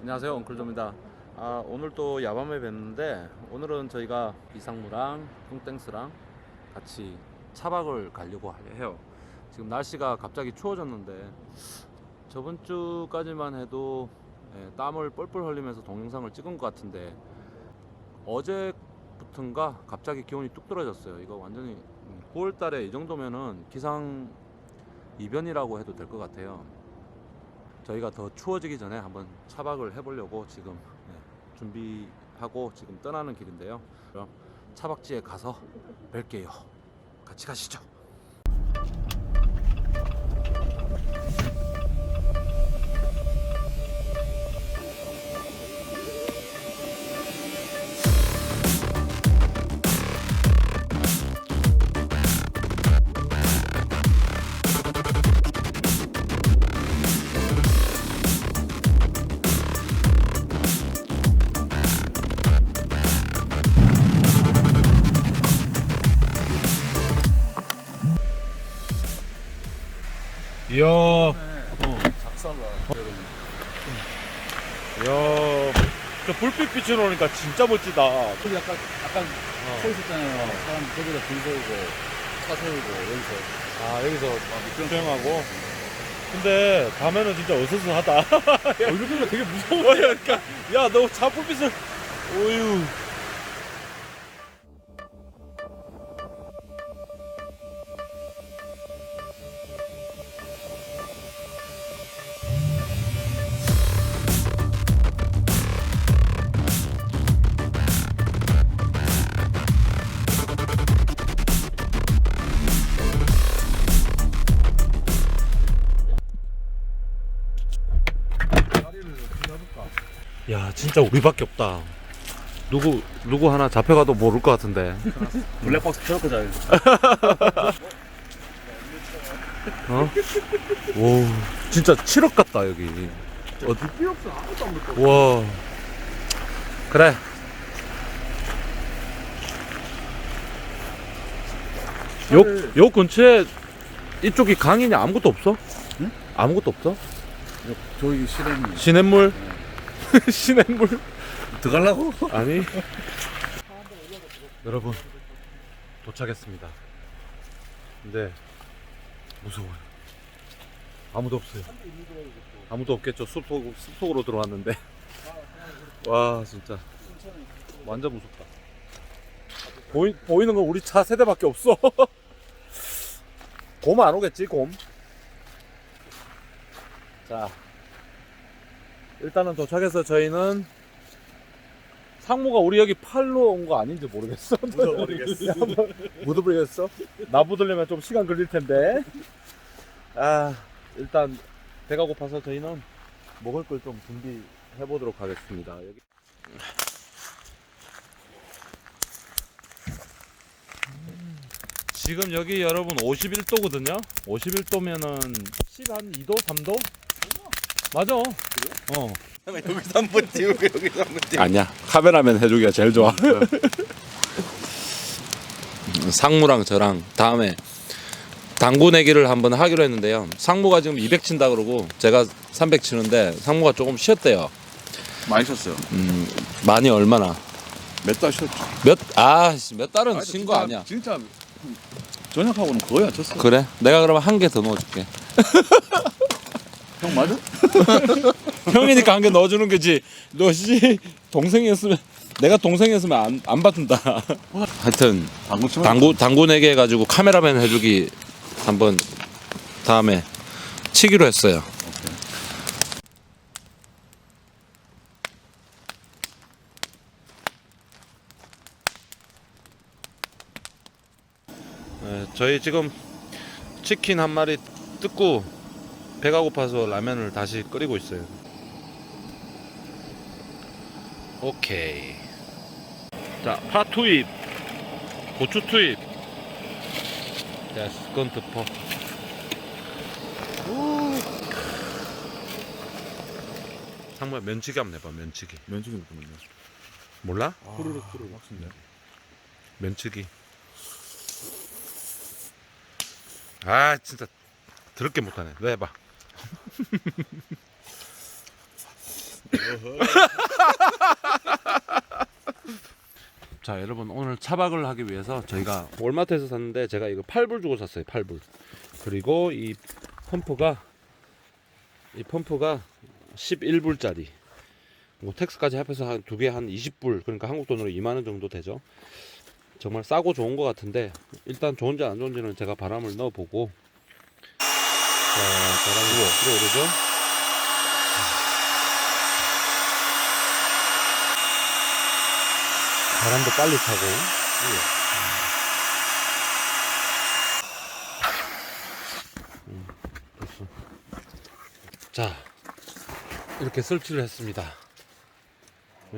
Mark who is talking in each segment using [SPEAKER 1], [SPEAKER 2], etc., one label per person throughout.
[SPEAKER 1] 안녕하세요 엉클조입니다. 아, 오늘 또 야밤에 뵀는데 오늘은 저희가 이상무랑 뚱땡스랑 같이 차박을 가려고 해요. 지금 날씨가 갑자기 추워졌는데 저번 주까지만 해도 예, 땀을 뻘뻘 흘리면서 동영상을 찍은 것 같은데 어제부턴가 갑자기 기온이 뚝 떨어졌어요. 이거 완전히 9월달에 이 정도면은 기상 이변이라고 해도 될 것 같아요 저희가 더 추워지기 전에 한번 차박을 해보려고 지금 네, 준비하고 지금 떠나는 길인데요. 그럼 차박지에 가서 뵐게요. 같이 가시죠. 이야,
[SPEAKER 2] 작살나.
[SPEAKER 1] 이야, 저 불빛 비추 오니까 진짜 멋지다.
[SPEAKER 2] 저기 약간 약간 서 있었잖아요. 사람 저기다 줄 세우고 차 세우고 여기서
[SPEAKER 1] 아 여기서 수영하고. 근데 밤에는 진짜 어수선하다.
[SPEAKER 2] 얼굴이 되게 무서워.
[SPEAKER 1] 어, 그러니까 야 너 차 불빛을 오유. 야 진짜 우리밖에 없다. 누구 누구 하나 잡혀가도 모를 것 같은데.
[SPEAKER 2] 블랙박스 켜놓고 자요.
[SPEAKER 1] 어? 오 진짜 7억 같다 여기. 어디?
[SPEAKER 2] 없어 아무것도 안 먹고.
[SPEAKER 1] 와 그래. 요, 요 근처에 이쪽이 강이냐 아무것도 없어?
[SPEAKER 2] 응?
[SPEAKER 1] 아무것도 없어?
[SPEAKER 2] 저기 실행이
[SPEAKER 1] 시냇물? 시냇물?
[SPEAKER 2] 들어가려고?
[SPEAKER 1] 아니. 여러분 도착했습니다. 근데 무서워요. 아무도 없어요. 아무도 없겠죠. 숲속, 숲속으로 들어왔는데. 와 진짜. 완전 무섭다. 보이, 보이는 건 우리 차 세대밖에 없어. 곰 안 오겠지 곰? 자, 일단은 도착해서 저희는 상무가 우리 여기 팔로 온 거 아닌지 모르겠어.
[SPEAKER 2] 묻어버리겠어.
[SPEAKER 1] 묻어버리겠어? 나 묻으려면 좀 시간 걸릴 텐데. 아, 일단 배가 고파서 저희는 먹을 걸 좀 준비해 보도록 하겠습니다. 여기. 지금 여기 여러분 51도거든요. 51도면은 10한 2도, 3도? 맞아. 어.
[SPEAKER 2] 여기서 한 번 띄우고 여기서 한 번 띄우고.
[SPEAKER 1] 아니야 카메라맨 해주기가 제일 좋아 상무랑 저랑 다음에 당구 내기를 한번 하기로 했는데요 상무가 지금 200 친다 그러고 제가 300 치는데 상무가 조금 쉬었대요
[SPEAKER 2] 많이 셨어요.
[SPEAKER 1] 음 많이 얼마나
[SPEAKER 2] 몇 달 쉬었죠.
[SPEAKER 1] 몇아몇 달은 친 거 아니야
[SPEAKER 2] 진짜 저녁하고는 거의 안 쳤어.
[SPEAKER 1] 그래 내가 그러면 한 개 더 넣어줄게
[SPEAKER 2] 형 맞아?
[SPEAKER 1] 형이니까 한 개 넣어주는 거지 너씨 동생이었으면 내가 동생이었으면 안, 안 받는다 하여튼
[SPEAKER 2] 방금 치면
[SPEAKER 1] 당구 당구 내기 해가지고 카메라맨 해주기 한번 다음에 치기로 했어요. 네, 저희 지금 치킨 한 마리 뜯고 배가 고파서 라면을 다시 끓이고 있어요. 오케이. 자, 파 투입, 고추 투입. 자, 스컨 트 퍼. 상무야 면치기 한번 해봐 면치기
[SPEAKER 2] 면치기부터 먼저.
[SPEAKER 1] 몰라?
[SPEAKER 2] 후루룩 후루룩 확신네.
[SPEAKER 1] 면치기 아 진짜 더럽게 못하네 너 해봐 자 여러분 오늘 차박을 하기 위해서 저희가 월마트에서 샀는데 제가 이거 8불 주고 샀어요 8불. 그리고 이 펌프가 이 펌프가 11불짜리. 뭐 텍스까지 합해서 한 두 개 한 20불 그러니까 한국 돈으로 2만 원 정도 되죠. 정말 싸고 좋은 것 같은데 일단 좋은지 안 좋은지는 제가 바람을 넣어보고 자 바람이 들어오르죠? 바람도 빨리 차고. 음, 됐어. 자 이렇게 설치를 했습니다.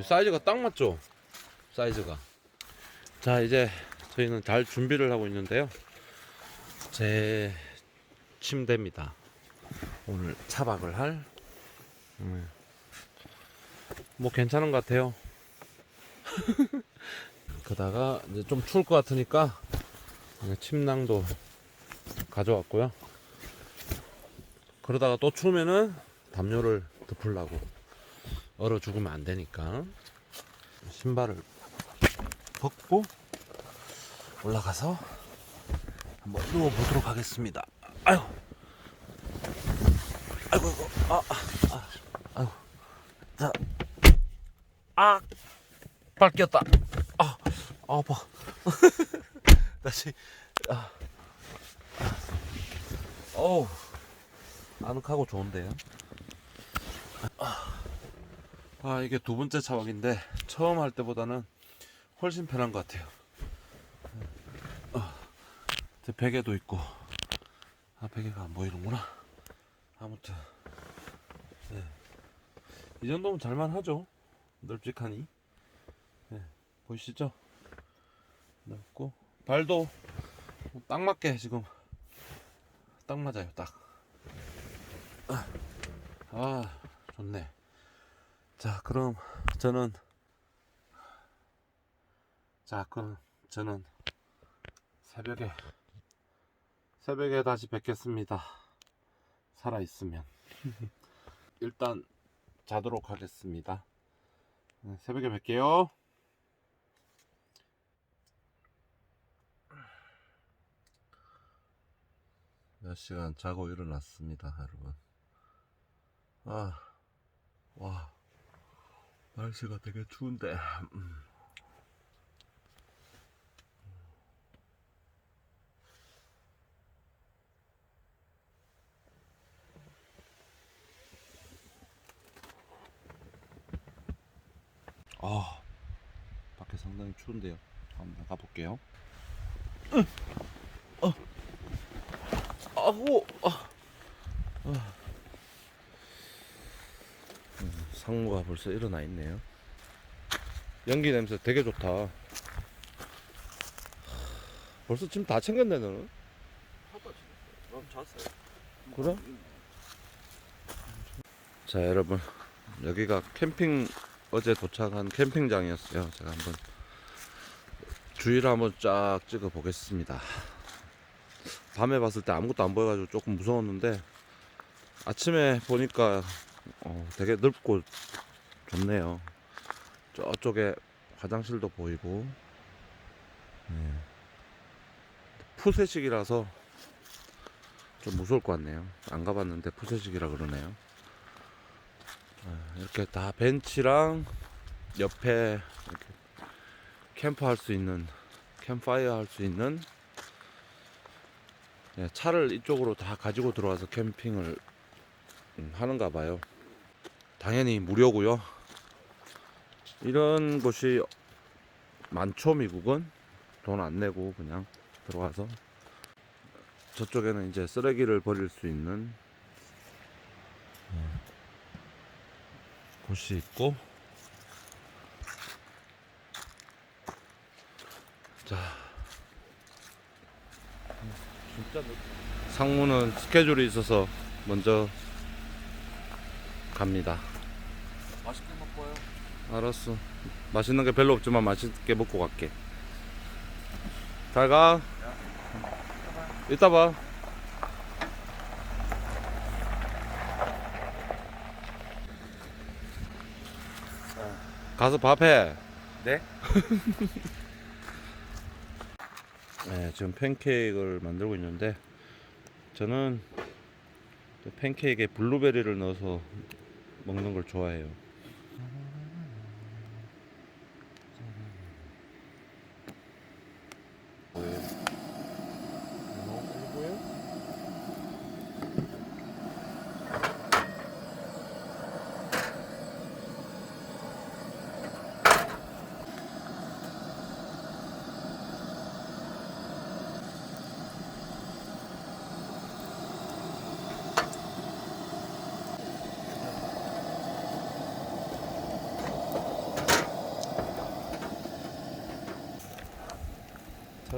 [SPEAKER 1] 사이즈가 딱 맞죠? 사이즈가. 자 이제 저희는 잘 준비를 하고 있는데요. 제 침대입니다 오늘 차박을 할 음. 뭐 괜찮은 것 같아요 그다가 이제 좀 추울 것 같으니까 침낭도 가져왔고요. 그러다가 또 추우면은 담요를 덮으려고 얼어 죽으면 안 되니까 신발을 벗고 올라가서 한번 누워 보도록 하겠습니다. 아유, 아이고, 아이고, 아, 아, 아이고, 자, 아. 발 끼었다. 아, 아 아파. 다시. 아, 어우, 아늑하고 좋은데요. 아, 아, 이게 두 번째 차박인데 처음 할 때보다는 훨씬 편한 것 같아요. 아, 제 베개도 있고, 아 베개가 안 보이는구나. 아무튼, 네. 이 정도면 잘만 하죠. 널찍하니. 보이시죠? 넓고 발도 딱 맞게 지금 딱 맞아요 딱. 아 좋네. 자 그럼 저는 자 그럼 저는 새벽에 새벽에 다시 뵙겠습니다. 살아 있으면 일단 자도록 하겠습니다. 네, 새벽에 뵐게요. 몇 시간 자고 일어났습니다, 여러분. 아, 와, 날씨가 되게 추운데. 음. 아, 밖에 상당히 추운데요. 한번 나가 볼게요. 아호 아. 아. 음, 상무가 벌써 일어나 있네요. 연기 냄새 되게 좋다. 하, 벌써 짐다 챙겼네 너는.
[SPEAKER 2] 그럼 잤어요.
[SPEAKER 1] 그래? 자 여러분 여기가 캠핑 어제 도착한 캠핑장이었어요. 제가 한번 주위를 한번 쫙 찍어 보겠습니다. 밤에 봤을 때 아무것도 안 보여가지고 조금 무서웠는데 아침에 보니까 어, 되게 넓고 좋네요. 저쪽에 화장실도 보이고 네. 푸세식이라서 좀 무서울 것 같네요. 안 가봤는데 푸세식이라 그러네요. 아, 이렇게 다 벤치랑 옆에 이렇게 캠프 할 수 있는 캠파이어 할 수 있는 예, 차를 이쪽으로 다 가지고 들어와서 캠핑을 음, 하는가 봐요. 당연히 무료고요. 이런 곳이 많죠 미국은 돈 안 내고 그냥 들어와서 저쪽에는 이제 쓰레기를 버릴 수 있는 음, 곳이 있고 자 진짜 상무는 스케줄이 있어서 먼저 갑니다.
[SPEAKER 2] 맛있게 먹고 와요.
[SPEAKER 1] 알았어. 맛있는 게 별로 없지만 맛있게 먹고 갈게. 잘 가. 이따 봐. 가서 밥해.
[SPEAKER 3] 네?
[SPEAKER 1] 네, 지금 팬케이크를 만들고 있는데 저는 또 팬케이크에 블루베리를 넣어서 먹는 걸 좋아해요.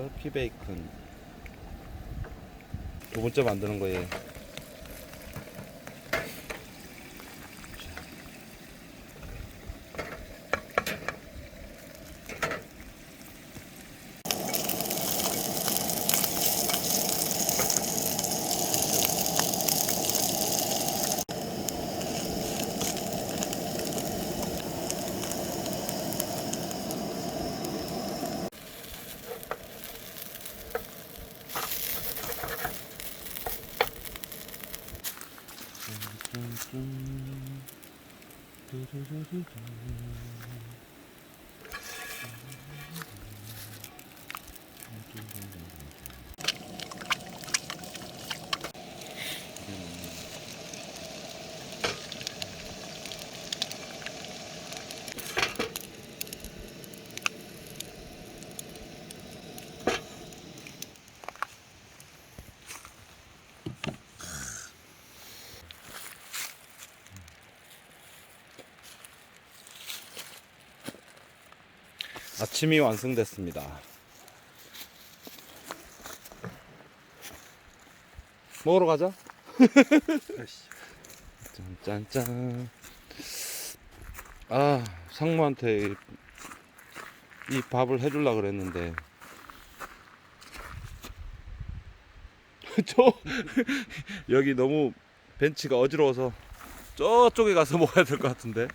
[SPEAKER 1] 터키 베이컨 두 번째 만드는 거예요. 아침이 완성됐습니다. 먹으러 가자. 짠짠짠. 아 상무한테 이, 이 밥을 해줄라 그랬는데 저 여기 너무 벤치가 어지러워서 저쪽에 가서 먹어야 될 것 같은데.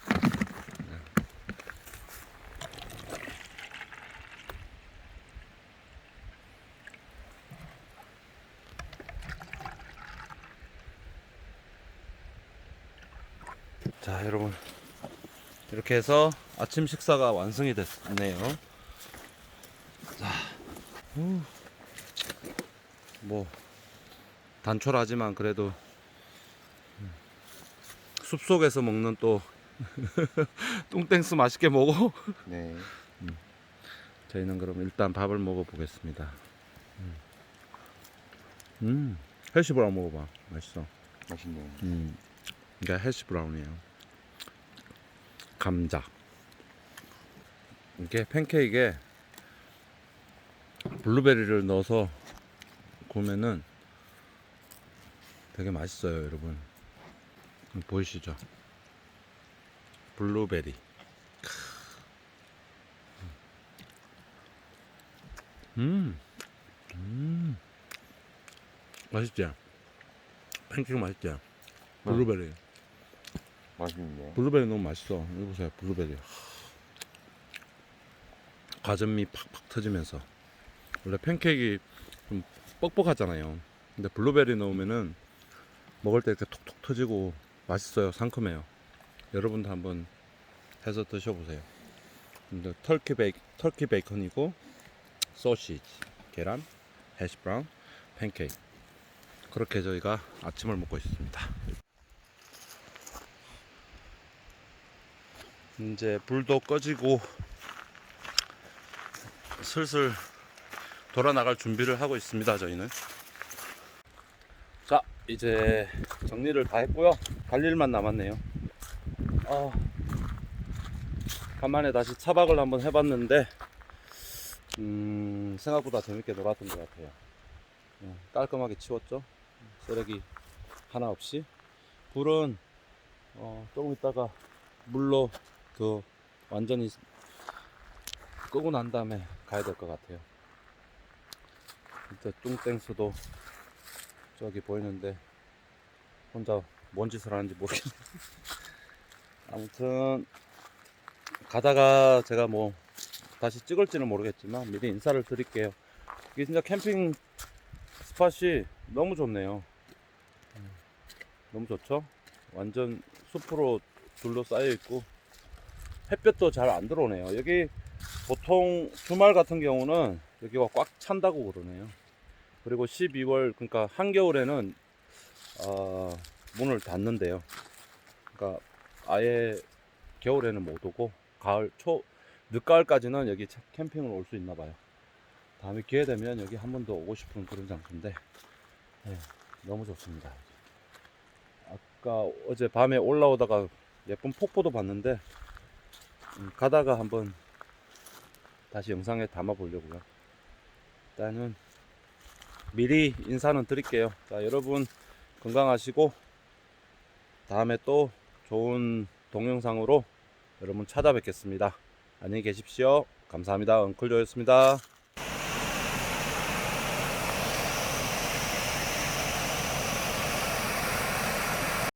[SPEAKER 1] 자 여러분 이렇게 해서 아침 식사가 완성이 됐네요 자, 후. 뭐 단촐하지만 그래도 음, 숲속에서 먹는 또 뚱땡스 맛있게 먹어
[SPEAKER 3] 네.
[SPEAKER 1] 저희는 그럼 일단 밥을 먹어 보겠습니다 음 헬시 브라운 먹어봐 맛있어
[SPEAKER 3] 맛있네요.
[SPEAKER 1] 음, 이게 해시 브라운이에요. 감자. 이게 팬케이크에 블루베리를 넣어서 구우면은 되게 맛있어요, 여러분. 음, 보이시죠? 블루베리. 음, 음, 맛있지? 팬케이크 맛있지? 블루베리.
[SPEAKER 3] 맛있네요.
[SPEAKER 1] 블루베리 너무 맛있어. 이거 보세요, 블루베리. 과즙미 팍팍 터지면서. 원래 팬케이크 좀 뻑뻑하잖아요. 근데 블루베리 넣으면은 먹을 때 이렇게 톡톡 터지고 맛있어요. 상큼해요. 여러분도 한번 해서 드셔보세요. 근데 터키 베이 터키 베이컨이고 소시지, 계란, 해시 브라운, 팬케이크. 그렇게 저희가 아침을 먹고 있습니다. 이제 불도 꺼지고 슬슬 돌아 나갈 준비를 하고 있습니다. 저희는 자 이제 정리를 다 했고요. 갈 일만 남았네요. 아, 간만에 다시 차박을 한번 해봤는데 음, 생각보다 재밌게 놀았던 것 같아요. 예, 깔끔하게 치웠죠. 쓰레기 하나 없이 불은 어, 조금 있다가 물로 그 완전히 끄고 난 다음에 가야 될 것 같아요. 이제 뚱땡수도 저기 보이는데 혼자 뭔 짓을 하는지 모르겠네. 아무튼 가다가 제가 뭐 다시 찍을지는 모르겠지만 미리 인사를 드릴게요. 이게 진짜 캠핑 스팟이 너무 좋네요. 음, 너무 좋죠? 완전 숲으로 둘러싸여 있고 햇볕도 잘 안 들어오네요. 여기 보통 주말 같은 경우는 여기가 꽉 찬다고 그러네요. 그리고 12월 그러니까 한겨울에는 어, 문을 닫는데요. 그러니까 아예 겨울에는 못 오고 가을 초 늦가을까지는 여기 차- 캠핑을 올 수 있나 봐요. 다음에 기회 되면 여기 한 번 더 오고 싶은 그런 장소인데 네, 너무 좋습니다. 아까 어제 밤에 올라오다가 예쁜 폭포도 봤는데 음, 가다가 한번 다시 영상에 담아 보려고요. 일단은 미리 인사는 드릴게요. 자, 여러분 건강하시고 다음에 또 좋은 동영상으로 여러분 찾아뵙겠습니다. 안녕히 계십시오. 감사합니다. 엉클조였습니다.